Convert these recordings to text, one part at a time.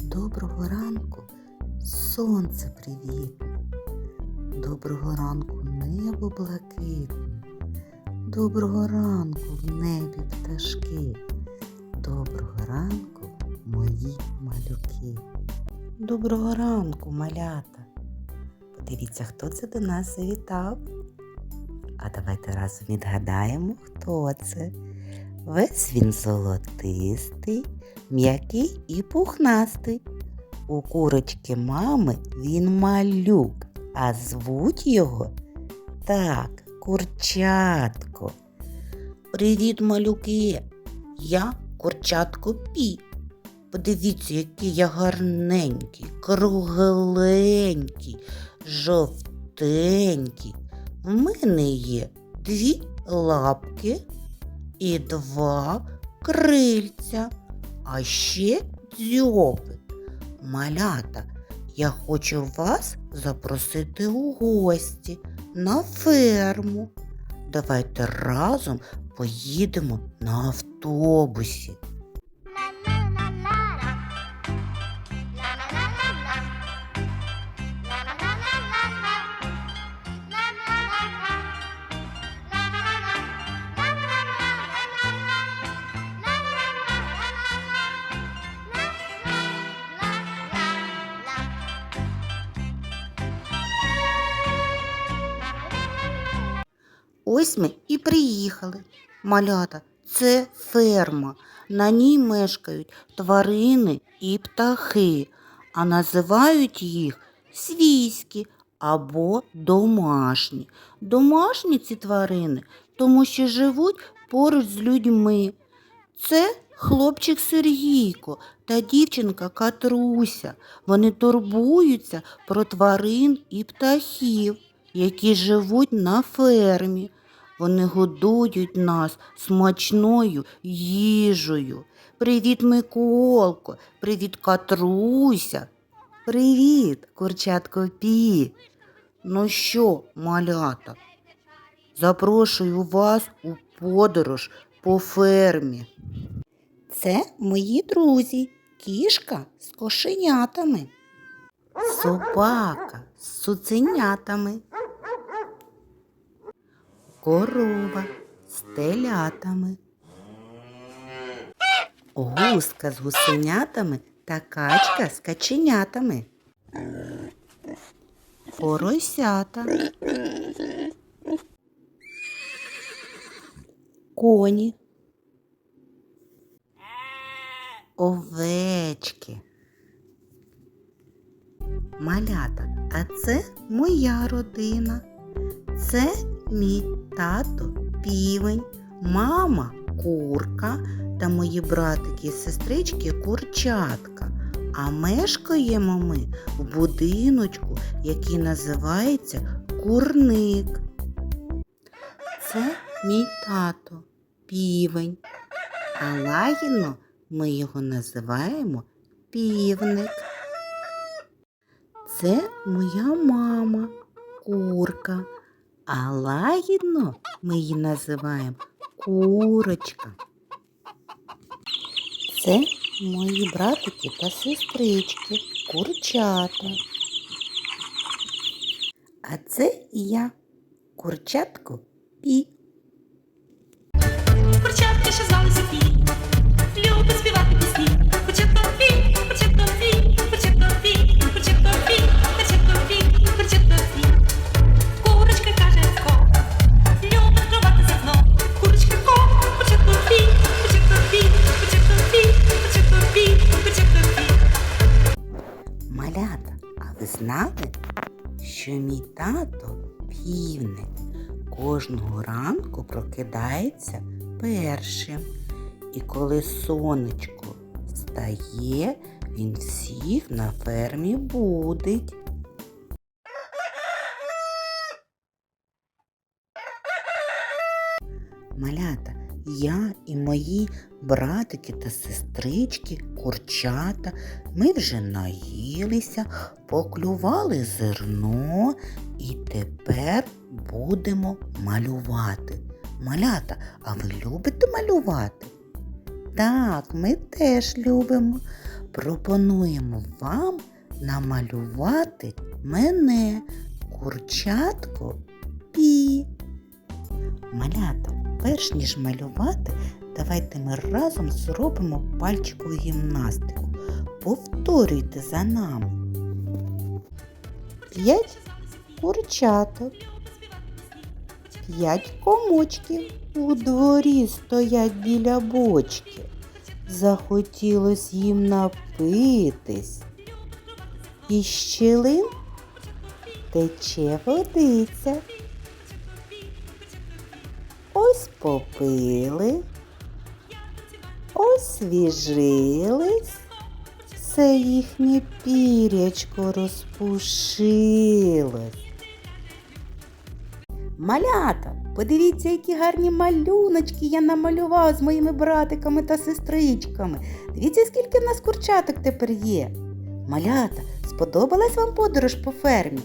Доброго ранку, сонце привітне. Доброго ранку, небо блакитне. Доброго ранку в небі пташки. Доброго ранку, мої малюки. Доброго ранку, малята. Подивіться, хто це до нас завітав. А давайте разом відгадаємо, хто це. Весь він золотистий, м'який і пухнастий. У курочки мами він малюк, а звуть його так, курчатко. Привіт, малюки! Я курчатко Пі. Подивіться, який я гарненький, кругленький, жовтенький. В мене є дві лапки і два крильця, а ще дзьоби. Малята, я хочу вас запросити у гості на ферму. Давайте разом поїдемо на автобусі. Ось ми і приїхали. Малята, це ферма. На ній мешкають тварини і птахи, а називають їх свійські або домашні. Домашні ці тварини, тому що живуть поруч з людьми. Це хлопчик Сергійко та дівчинка Катруся. Вони турбуються про тварин і птахів, які живуть на фермі. Вони годують нас смачною їжею. Привіт, Миколко, привіт, Катруся. Привіт, курчатко Пі. Ну що, малята, запрошую вас у подорож по фермі. Це мої друзі, кішка з кошенятами, собака з цуценятами, корова з телятами, гуска з гусенятами та качка з каченятами, поросята, коні. Овечки. Малята, а це моя родина. Це мій тато півень, мама курка та мої братики і сестрички курчатка. А мешкаємо ми в будиночку, який називається курник. Це мій тато півень. А лагідно ми його називаємо півник. Це моя мама, курка, а лагідно ми її називаємо курочка. Це мої братики та сестрички, курчата. А це я, курчатко Пі. Курчатка, що звалися Пі, любить співати знали, що мій тато півник кожного ранку прокидається першим. І коли сонечко встає, він всіх на фермі будить. Малята, я і мої братики та сестрички, курчата, ми вже наїлися, поклювали зерно і тепер будемо малювати. Малята, а ви любите малювати? Так, ми теж любимо. Пропонуємо вам намалювати мене, курчатко пі. Малята, перш ніж малювати, давайте ми разом зробимо пальчикову гімнастику. Повторюйте за нами. П'ять курчаток, п'ять комочків у дворі стоять біля бочки. Захотілось їм напитись. Із щілин тече водиця. Попили, освіжились, все їхнє пірячко розпушилось. Малята, подивіться, які гарні малюночки я намалював з моїми братиками та сестричками. Дивіться, скільки в нас курчаток тепер є. Малята, сподобалась вам подорож по фермі?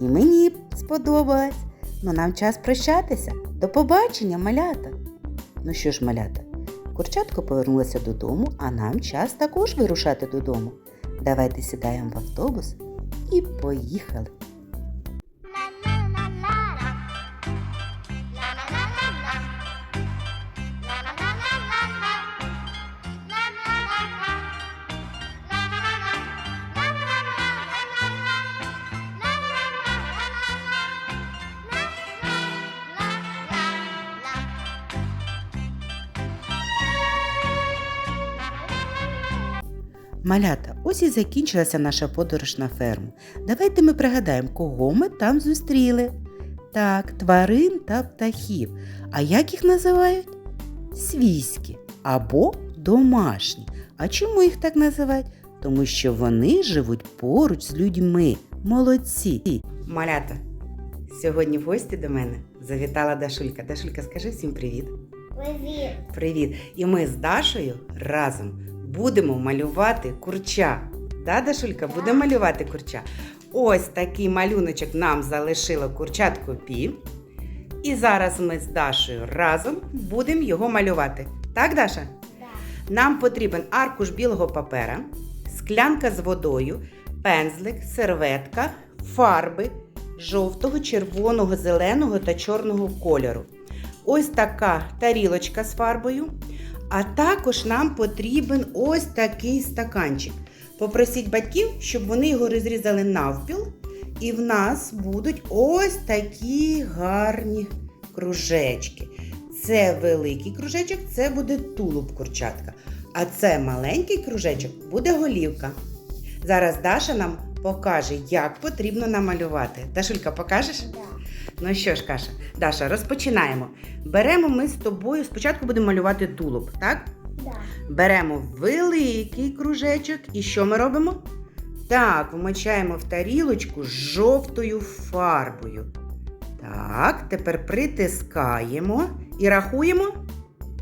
І мені сподобалась. Ну нам час прощатися. До побачення, малята. Ну що ж, малята, курчатко повернулася додому, а нам час також вирушати додому. Давайте сідаємо в автобус і поїхали. Малята, ось і закінчилася наша подорож на ферму. Давайте ми пригадаємо, кого ми там зустріли. Так, тварин та птахів. А як їх називають? Свійські або домашні. А чому їх так називають? Тому що вони живуть поруч з людьми. Молодці. Малята, сьогодні в гості до мене завітала Дашулька. Дашулька, скажи всім привіт. Привіт. Привіт! І ми з Дашою разом будемо малювати курча. Да, Дашулька, будемо малювати курча. Ось такий малюночок нам залишило курчатко Пі. І зараз ми з Дашою разом будемо його малювати. Так, Даша? Да. Нам потрібен аркуш білого папера, склянка з водою, пензлик, серветка, фарби жовтого, червоного, зеленого та чорного кольору. Ось така тарілочка з фарбою. А також нам потрібен ось такий стаканчик. Попросіть батьків, щоб вони його розрізали навпіл. І в нас будуть ось такі гарні кружечки. Це великий кружечок, це буде тулуб курчатка. А це маленький кружечок буде голівка. Зараз Даша нам покаже, як потрібно намалювати. Дашулька, покажеш? Да. Ну що ж, Каша, Даша, розпочинаємо. Беремо ми з тобою, спочатку будемо малювати тулуб, так? Да. Беремо великий кружечок і що ми робимо? Так, вмочаємо в тарілочку з жовтою фарбою. Так, тепер притискаємо і рахуємо.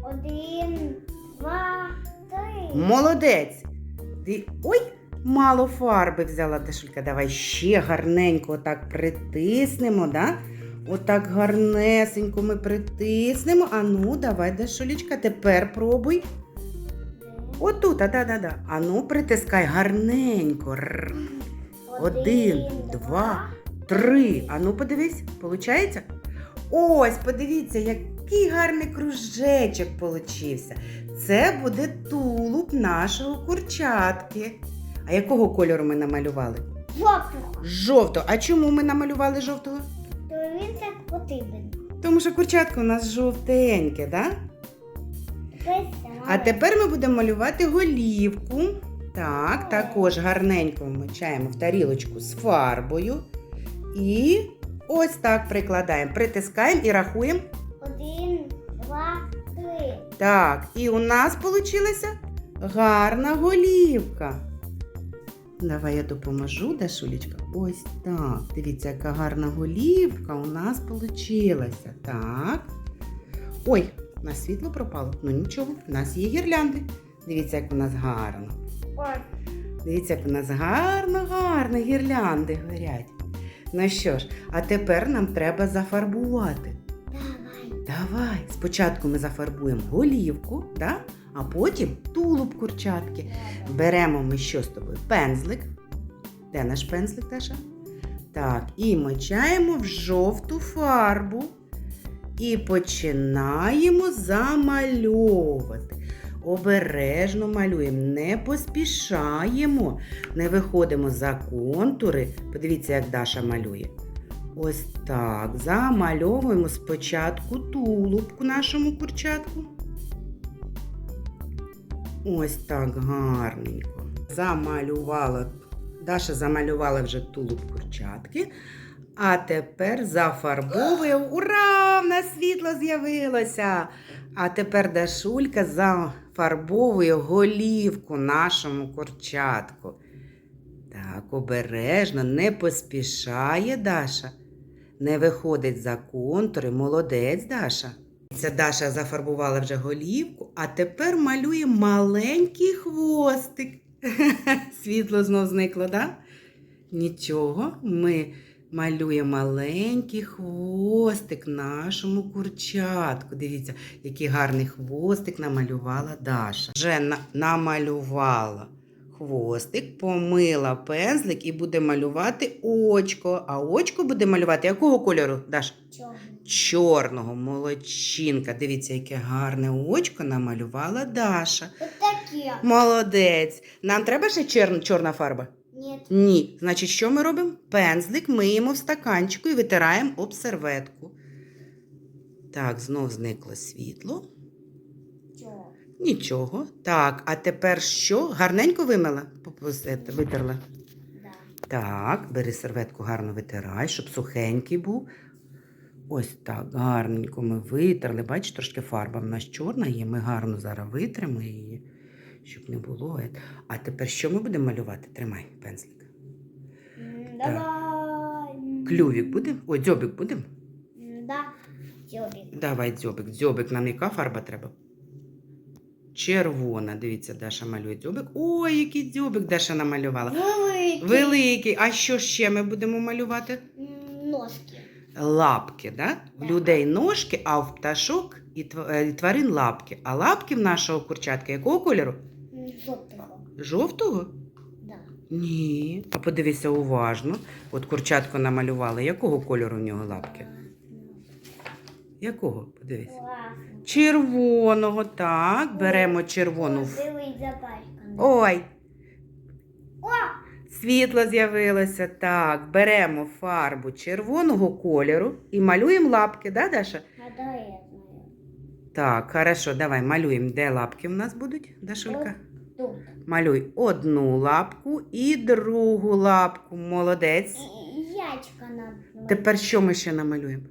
Один, два, три. Молодець. Ти... Ой, мало фарби взяла Дашулька. Давай ще гарненько отак притиснемо, да? Отак гарнесенько ми притиснемо. А ну, давай, Дашулечка, тепер пробуй. Отут, а да-да-да. А ну, притискай гарненько. Р. Один, два, Три. А ну подивись, получається? Ось, подивіться, який гарний кружечок получився. Це буде тулуб нашого курчатки. А якого кольору ми намалювали? Жовтого. Жовто. А чому ми намалювали жовтого? Потрібен. Тому що курчатка у нас жовтеньке, да? А тепер ми будемо малювати голівку. Так, також гарненько вмочаємо в тарілочку з фарбою. І ось так прикладаємо, притискаємо і рахуємо. Один, два, три. Так, і у нас вийшла гарна голівка. Давай я допоможу, Дашулечка. Ось так. Дивіться, яка гарна голівка у нас вийшла. Так. Ой, у нас світло пропало. Ну нічого, у нас є гірлянди. Дивіться, як у нас гарно. Дивіться, як у нас гарно, гарно гірлянди горять. Ну що ж, а тепер нам треба зафарбувати. Давай. Давай, спочатку ми зафарбуємо голівку, да? А потім тулуб курчатки. Беремо ми що з тобою? Пензлик. Де наш пензлик, Таша? Так, і мочаємо в жовту фарбу. І починаємо замальовувати. Обережно малюємо, не поспішаємо, не виходимо за контури. Подивіться, як Даша малює. Ось так. Замальовуємо спочатку тулубку нашому курчатку. Ось так гарненько. Замалювала. Даша замалювала вже тулуб курчатки. А тепер зафарбовує. Ура! В нас світло з'явилося! А тепер Дашулька зафарбовує голівку нашому курчатку. Так, обережно, не поспішає Даша. Не виходить за контури. Молодець Даша. Це Даша зафарбувала вже голівку, а тепер малює маленький хвостик. Світло знов зникло? Да? Нічого, ми малюємо маленький хвостик нашому курчатку. Дивіться, який гарний хвостик намалювала Даша. Вже на- намалювала хвостик, помила пензлик і буде малювати очко. А очко буде малювати якого кольору, Даша? Чого? Чорного, молодчинка. Дивіться, яке гарне очко намалювала Даша. Ось таке. Молодець. Нам треба ще чор... чорна фарба? Ні. Ні. Значить, що ми робимо? Пензлик миємо в стаканчику і витираємо об серветку. Так, знов зникло світло. Чого? Нічого. Так, а тепер що? Гарненько вимила? Витерла. Да. Так, бери серветку, гарно витирай, щоб сухенький був. Ось так, гарненько ми витерли. Бачиш, трошки фарба в нас чорна є. Ми гарно зараз витримо її, щоб не було. А тепер що ми будемо малювати? Тримай пензлик. Давай. Клювік будемо? Ой, дзьобик будемо? Да. Чобік. Давай дзьобик. Дзьобик нам яка фарба треба? Червона. Дивіться, Даша малює дзьобик. Ой, який дзьобик Даша намалювала. Великий. Великий. А що ще ми будемо малювати? М, Ножки. Лапки, да? Так. людей ножки, а в пташок і е, і тварин лапки. А лапки в нашого курчатка якого кольору? Жовтого. Жовтого? Да. Ні. А подивися уважно. От курчатко намалювали. Якого кольору в нього лапки? Якого? Подивись. Червоного, так. Беремо червону. Ой, О! Світло з'явилося. Так. Беремо фарбу червоного кольору і малюємо лапки, да, Даша? Так, хорошо, давай малюємо, де лапки в нас будуть, Дашулька? Тут. Малюй одну лапку і другу лапку. Молодець. Ячка надо. Тепер що ми ще намалюємо?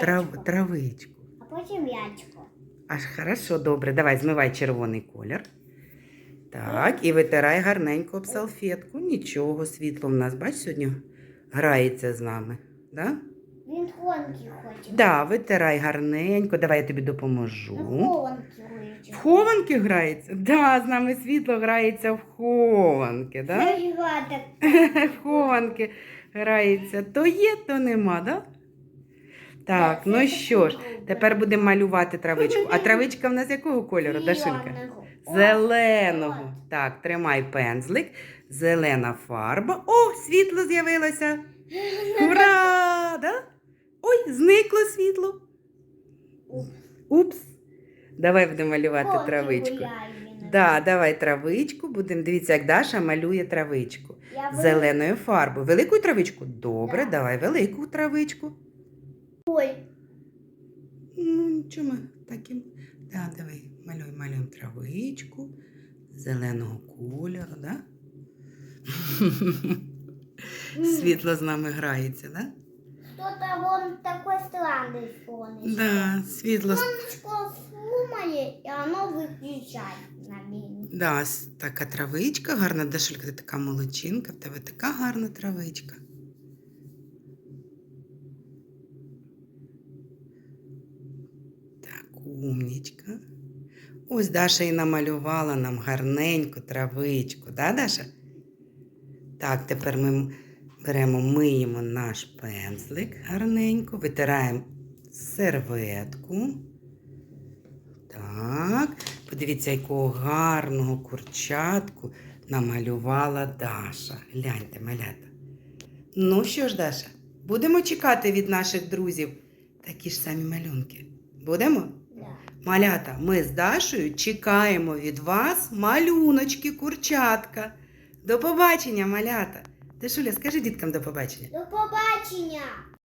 Трав, травичку. А потім ячко. Аж хорошо, добре. Давай змивай червоний колір. Так, і витирай гарненько об салфетку. Нічого, світло в нас, бач, сьогодні грається з нами. Да? Він хованки хоче. Да, витирай гарненько. Давай я тобі допоможу. хованки хоче. В хованки грається? Да, з нами світло грається в хованки, да? В хованки грається. То є, то нема, да? Так, ну що ж, тепер будемо малювати травичку. А травичка в нас якого кольору, Дашулька? Зеленого. Так, тримай пензлик. Зелена фарба. О, світло з'явилося. Ура! Да? Ой, зникло світло. Упс. Давай будемо малювати травичку. Да, давай травичку будемо. Дивіться, як Даша малює травичку. Зеленою фарбою. Велику травичку? Добре, давай велику травичку. Ой, Ну, нічого ми таким. Да, давай, малюй, малюємо травичку зеленого кольору, да? Світло з нами грається, да? Кто-то вон такой странный солнышко. Да, світло. с- Солнышко сломали, и оно выключает на меня. Да, с- така травичка гарна. Дашулька, ти така молодчинка, в тебе така гарна травичка. Умнічка. Ось Даша і намалювала нам гарненьку травичку, да, Даша? Так, тепер ми Беремо, миємо наш пензлик гарненько, витираємо серветку. Так, подивіться, якого гарного курчатку намалювала Даша. Гляньте, малята. Ну що ж, Даша, будемо чекати від наших друзів такі ж самі малюнки. Будемо? Малята, ми з Дашою чекаємо від вас малюночки, курчатка. До побачення, малята. Дашуля, скажи діткам до побачення. До побачення!